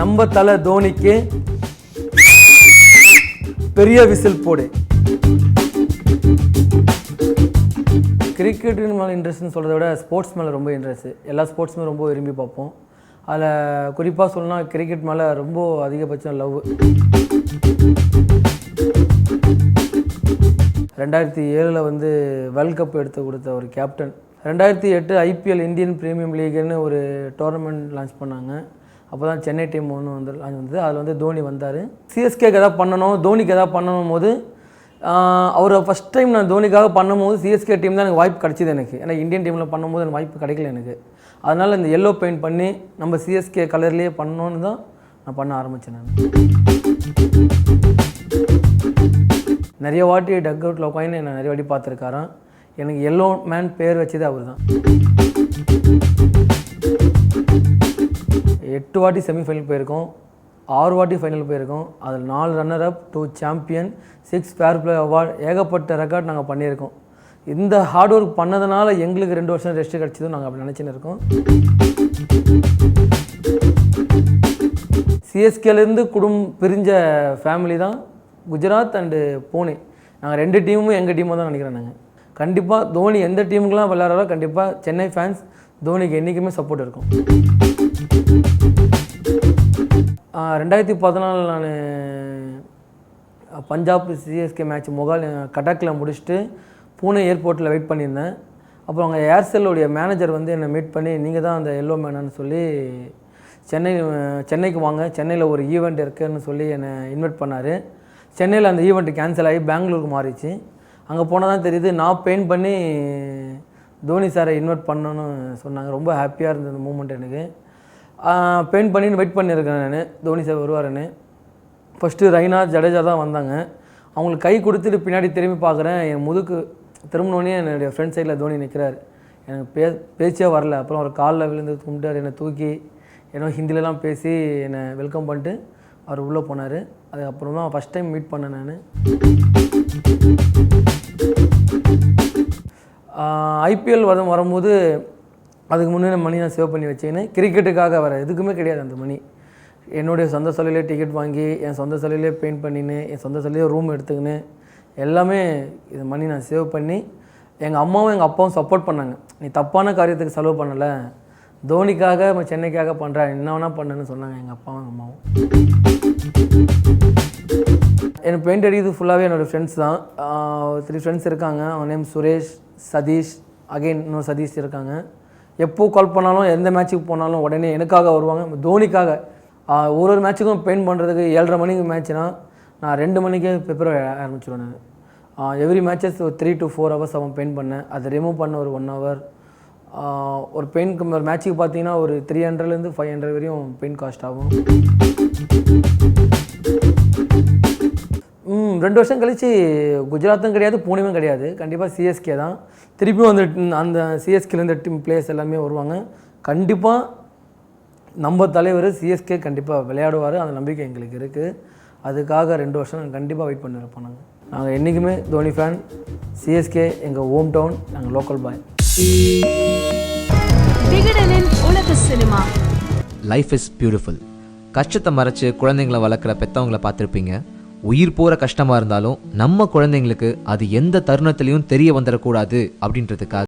நம்ம தலை தோனிக்கு பெரிய விசில் போடு. கிரிக்கெட்டுன்னு மேலே இன்ட்ரெஸ்ட்னு சொல்கிறத விட ஸ்போர்ட்ஸ் மேலே ரொம்ப இன்ட்ரெஸ்ட் எல்லா ஸ்போர்ட்ஸுமே ரொம்ப விரும்பி பார்ப்போம். அதில் குறிப்பாக சொல்லணும்னா கிரிக்கெட் மேலே ரொம்ப அதிகபட்சம் லவ் ரெண்டாயிரத்தி ஏழில் வந்து வேர்ல்ட் கப் எடுத்து கொடுத்த ஒரு கேப்டன் ரெண்டாயிரத்தி எட்டு ஐபிஎல் இந்தியன் பிரீமியம் லீக்னு ஒரு டோர்னமெண்ட் லான்ச் பண்ணாங்க. அப்போ தான் சென்னை டீம் ஒன்று வந்து வந்தது. அதில் வந்து தோனி வந்தார். சிஎஸ்கேக்கு எதாவது பண்ணணும் தோனிக்கு எதாவது பண்ணணும் போது அவர் ஃபஸ்ட் டைம் நான் தோனிக்காக பண்ணும்போது சிஎஸ்கே டீம் தான் எனக்கு வாய்ப்பு கிடச்சிது எனக்கு. ஏன்னா இந்தியன் டீமில் பண்ணும்போது எனக்கு வாய்ப்பு கிடைக்கல எனக்கு. அதனால் இந்த எல்லோ பெயிண்ட் பண்ணி நம்ம சிஎஸ்கே கலர்லேயே பண்ணணுன்னு தான் நான் பண்ண ஆரம்பித்தேன் நான். நிறைய வாட்டி டக் அவுட்டில் உட்காந்து நான் நிறைய வாட்டி பார்த்துருக்காராம். எனக்கு எல்லோ மேன் பேர் வச்சதே அவர் தான் எட்டு வாட்டி செமிஃபைனல் போயிருக்கோம் ஆறு வாட்டி ஃபைனல் போயிருக்கோம். அதில் நாலு runner up two champion six fair play award ஏகப்பட்ட ரெக்கார்ட் நாங்கள் பண்ணியிருக்கோம். இந்த ஹார்ட் ஒர்க் பண்ணதுனால எங்களுக்கு ரெண்டு வருஷம் ரெஸ்ட் கிடச்சதும் நாங்கள் அப்படி நினச்சின்னு இருக்கோம். சிஎஸ்கேலேருந்து குடும்பம் பிரிஞ்ச ஃபேமிலி தான் குஜராத் அண்டு பூனே நாங்கள் ரெண்டு டீமும் எங்கள் டீமாக தான் நினைக்கிறேன் நாங்கள் கண்டிப்பாக தோனி எந்த டீமுக்கெலாம் விளையாடுறோ கண்டிப்பாக சென்னை ஃபேன்ஸ் தோனிக்கு என்றைக்குமே சப்போர்ட் இருக்கும். ரெண்டாயிரத்தி பதினாலு நான் பஞ்சாப் சிஎஸ்கே மேட்ச் மொகால் கட்டாக்கில் முடிச்சுட்டு பூனே ஏர்போர்ட்டில் வெயிட் பண்ணியிருந்தேன். அப்புறம் அங்கே ஏர்செல்லுடைய மேனேஜர் வந்து என்னை மீட் பண்ணி நீங்கள் தான் அந்த எல்லோ மேனான்னு சொல்லி சென்னை சென்னைக்கு வாங்க சென்னையில் ஒரு ஈவெண்ட் இருக்குன்னு சொல்லி என்னை இன்வைட் பண்ணார். சென்னையில் அந்த ஈவெண்ட்டு கேன்சல் ஆகி பெங்களூருக்கு மாறிச்சு. அங்கே போனால் தான் தெரியுது நான் பெயிண்ட் பண்ணி தோனி சாரை இன்வைட் பண்ணணும்னு சொன்னாங்க. ரொம்ப ஹாப்பியாக இருந்தது அந்த மூமெண்ட் எனக்கு. பெயிண்ட் பண்ணி வெயிட் பண்ணியிருக்கேன் நான். தோனி சார் வருவாருன்னு. ஃபஸ்ட்டு ரைனா ஜடேஜா தான் வந்தாங்க. அவங்களுக்கு கை கொடுத்துட்டு பின்னாடி திரும்பி பார்க்குறேன். என் முதுக்கு திரும்பினோடனே என்னுடைய ஃப்ரெண்ட் சைடில் தோனி நிற்கிறார் எனக்கு பே பேச்சே வரல. அப்புறம் அவர் காலில் விழுந்து கும்பிட்டார். என்னை தூக்கி ஏன்னோ ஹிந்திலலாம் பேசி என்னை வெல்கம் பண்ணிட்டு அவர் உள்ளே போனார். அதுக்கப்புறம் தான் ஃபஸ்ட் டைம் மீட் பண்ணேன் நான். ஐபிஎல் வரும் வரும்போது அதுக்கு முன்னே மணி நான் சேவ் பண்ணி வச்சுக்கினேன் கிரிக்கெட்டுக்காக வர எதுக்குமே கிடையாது அந்த மணி. என்னுடைய சொந்த செலவிலே டிக்கெட் வாங்கி என் சொந்த செலவிலே பெயிண்ட் பண்ணின்னு என் சொந்த செலவிலே ரூம் எடுத்துக்கின்னு எல்லாமே இது மணி நான் சேவ் பண்ணி எங்கள் அம்மாவும் எங்கள் அப்பாவும் சப்போர்ட் பண்ணாங்க. நீ தப்பான காரியத்துக்கு செலவு பண்ணலை. தோனிக்காக நம்ம சென்னைக்காக பண்ணுறேன் என்ன வேணால் பண்ணுன்னு சொன்னாங்க எங்கள் அப்பாவும் எங்கள் அம்மாவும். எனக்கு பெயிண்ட் அடிக்கிறது ஃபுல்லாகவே என்னோடய ஃப்ரெண்ட்ஸ் தான். த்ரீ ஃப்ரெண்ட்ஸ் இருக்காங்க. அவங்க நேம் சுரேஷ். சதீஷ் அகைன் இன்னொரு சதீஷ் இருக்காங்க. எப்போ கால் பண்ணாலும் எந்த மேட்ச்சுக்கு போனாலும் உடனே எனக்காக வருவாங்க. தோனிக்காக. ஒரு ஒரு மேட்ச்சுக்கும் பெயிண்ட் பண்ணுறதுக்கு ஏழரை மணிக்கு மேட்ச்னா நான் ரெண்டு மணிக்கே ப்ரிப்பேர் ஆரம்பிச்சிடுவேன் நான். எவ்ரி மேட்சஸ் ஒரு த்ரீ டு ஃபோர் ஹவர்ஸ் அவன் பெயிண்ட் பண்ணேன். அதை ரிமூவ் பண்ண ஒரு ஒன் ஹவர் ஒரு பெயிண்ட் ஒரு மேட்ச்சுக்கு பார்த்தீங்கன்னா ஒரு த்ரீ ஹண்ட்ரட்லேருந்து ஃபைவ் ஹண்ட்ரட் வரையும் பெயிண்ட் காஸ்ட் ஆகும். ரெண்டு வருஷம் கழிச்சு குஜராத்தும் கிடையாது பூனேவும் கிடையாது. கண்டிப்பாக சிஎஸ்கே தான். திருப்பியும் அந்த அந்த சிஎஸ்கேலேருந்து டீம் பிளேயர்ஸ் எல்லாமே வருவாங்க. கண்டிப்பாக நம்ம தலைவர் சிஎஸ்கே கண்டிப்பாக விளையாடுவார். அந்த நம்பிக்கை எங்களுக்கு இருக்குது அதுக்காக ரெண்டு வருஷம் நாங்கள் கண்டிப்பாக வெயிட் பண்ணிருப்போம் நாங்கள் நாங்கள் என்றைக்குமே தோனி ஃபேன் சிஎஸ்கே எங்கள் ஹோம் டவுன் நாங்கள் லோக்கல் பாய் விகடனின் உலக சினிமா. லைஃப் இஸ் பியூட்டிஃபுல் கஷ்டத்தை மறைச்சு குழந்தைங்களை வளர்க்குற பெற்றவங்கள பார்த்துருப்பீங்க. உயிர் போகிற கஷ்டமாக இருந்தாலும் நம்ம குழந்தைங்களுக்கு அது எந்த தருணத்துலையும் தெரிய வந்துடக்கூடாது அப்படின்றதுக்காக